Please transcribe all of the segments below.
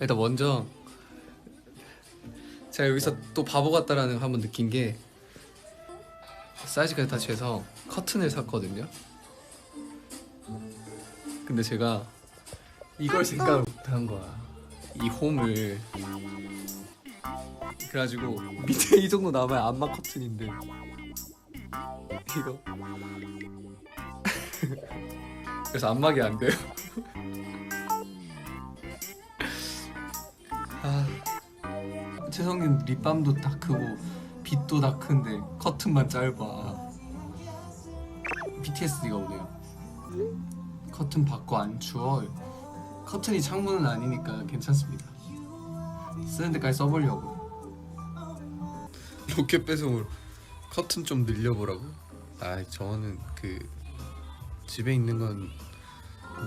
일단 먼저 제가 여기서 또 바보 같다라는 걸 한번 느낀 게 사이즈까지 다 재서 커튼을 샀거든요. 근데 제가 이걸 생각을 못한 거야. 이 홈을 그래가지고 밑에 이 정도 남아야 안마 커튼인데 이거 그래서 안마기 안 돼요. 아, 최성균 립밤도 다 크고 빛도 다 큰데 커튼만 짧아. BTS가 오네요. 커튼 받고 안 추워. 커튼이 창문은 아니니까 괜찮습니다. 쓰는 데까지 써보려고. 로켓 배송으로 커튼 좀 늘려보라고? 아, 저는 그 집에 있는 건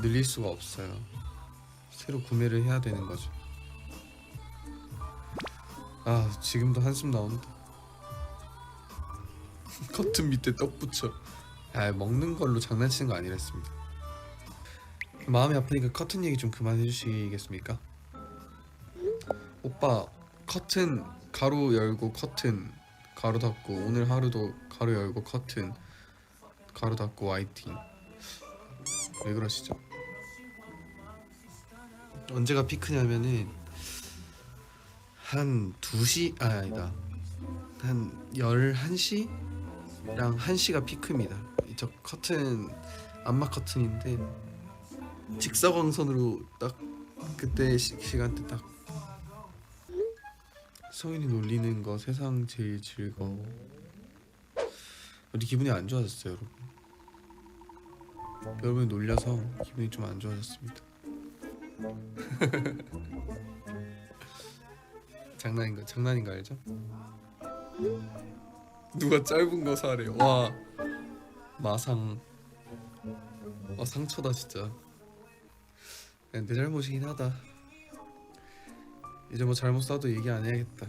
늘릴 수가 없어요. 새로 구매를 해야 되는 거죠. 아, 지금도 한숨 나온다. 커튼 밑에 떡 붙여. 아, 먹는 걸로 장난치는 거 아니랬습니다. 마음이 아프니까 커튼 얘기 좀 그만해 주시겠습니까? 오빠 커튼 가로 열고 커튼 가로 닫고 오늘 하루도 가로 열고 커튼 가로 닫고 화이팅 왜 그러시죠? 언제가 피크냐면은 한 2시 아 아니다. 한 11시랑 1시가 피크입니다. 저 커튼 안마 커튼인데 직사광선으로 딱 그때 시, 시간대 딱 성인이 놀리는 거 세상 제일 즐거워. 우리 기분이 안 좋아졌어요 여러분. 여러분이 놀려서 기분이 좀 안 좋아졌습니다 장난인 거 장난인 거 알죠? 누가 짧은 거 사래. 와 마상. 와 상처다 진짜. 내 잘못이긴 하다. 이제 뭐 잘못 싸도 얘기 안 해야겠다